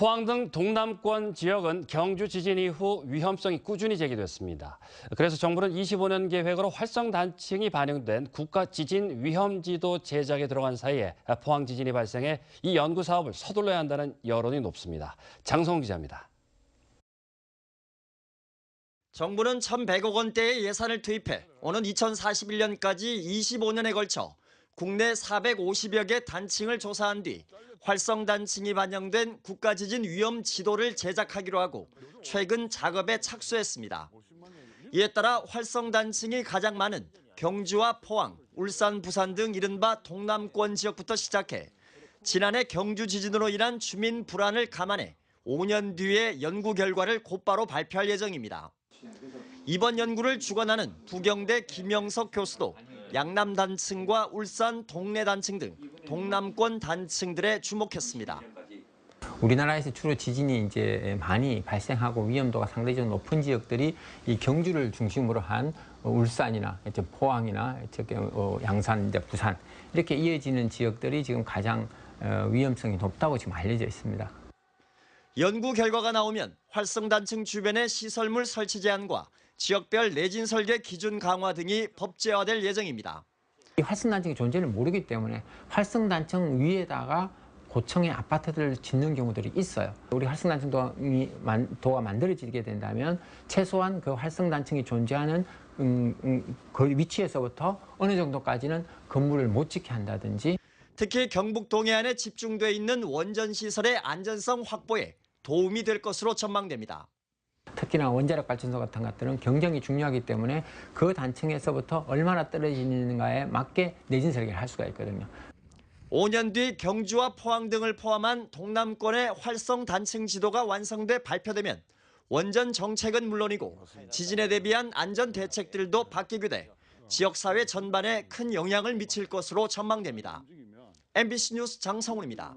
포항 등 동남권 지역은 경주 지진 이후 위험성이 꾸준히 제기됐습니다. 그래서 정부는 25년 계획으로 활성 단층이 반영된 국가 지진 위험 지도 제작에 들어간 사이에 포항 지진이 발생해 이 연구 사업을 서둘러야 한다는 여론이 높습니다. 장성훈 기자입니다. 정부는 1,100억 원대의 예산을 투입해 오는 2041년까지 25년에 걸쳐 국내 450여 개 단층을 조사한 뒤 활성 단층이 반영된 국가 지진 위험 지도를 제작하기로 하고 최근 작업에 착수했습니다. 이에 따라 활성 단층이 가장 많은 경주와 포항, 울산, 부산 등 이른바 동남권 지역부터 시작해 지난해 경주 지진으로 인한 주민 불안을 감안해 5년 뒤에 연구 결과를 곧바로 발표할 예정입니다. 이번 연구를 주관하는 부경대 김영석 교수도 양남 단층과 울산 동래 단층 등 동남권 단층들에 주목했습니다. 우리나라에서 주로 지진이 이제 많이 발생하고 위험도가 상대적으로 높은 지역들이 이 경주를 중심으로 한 울산이나 이제 포항이나 어, 양산, 이제 부산 이렇게 이어지는 지역들이 지금 가장 어, 위험성이 높다고 지금 알려져 있습니다. 연구 결과가 나오면 활성 단층 주변의 시설물 설치 제한과 지역별 내진 설계 기준 강화 등이 법제화될 예정입니다. 이 활성단층의 존재를 모르기 때문에 활성단층 위에다가 고층의 아파트들을 짓는 경우들이 있어요. 우리 활성단층도가 만들어지게 된다면 최소한 그 활성단층이 존재하는 음, 음, 그 위치에서부터 어느 정도까지는 건물을 못 짓게 한다든지 특히 경북 동해안에 집중돼 있는 원전 시설의 안전성 확보에 도움이 될 것으로 전망됩니다. 특히나 원자력 발전소 같은 것들은 경쟁이 중요하기 때문에 그 단층에서부터 얼마나 떨어지는가에 맞게 내진 설계를 할 수가 있거든요. 5년 뒤 경주와 포항 등을 포함한 동남권의 활성 단층 지도가 완성돼 발표되면 원전 정책은 물론이고 지진에 대비한 안전 대책들도 바뀌게 돼 지역 사회 전반에 큰 영향을 미칠 것으로 전망됩니다. MBC 뉴스 장성훈입니다.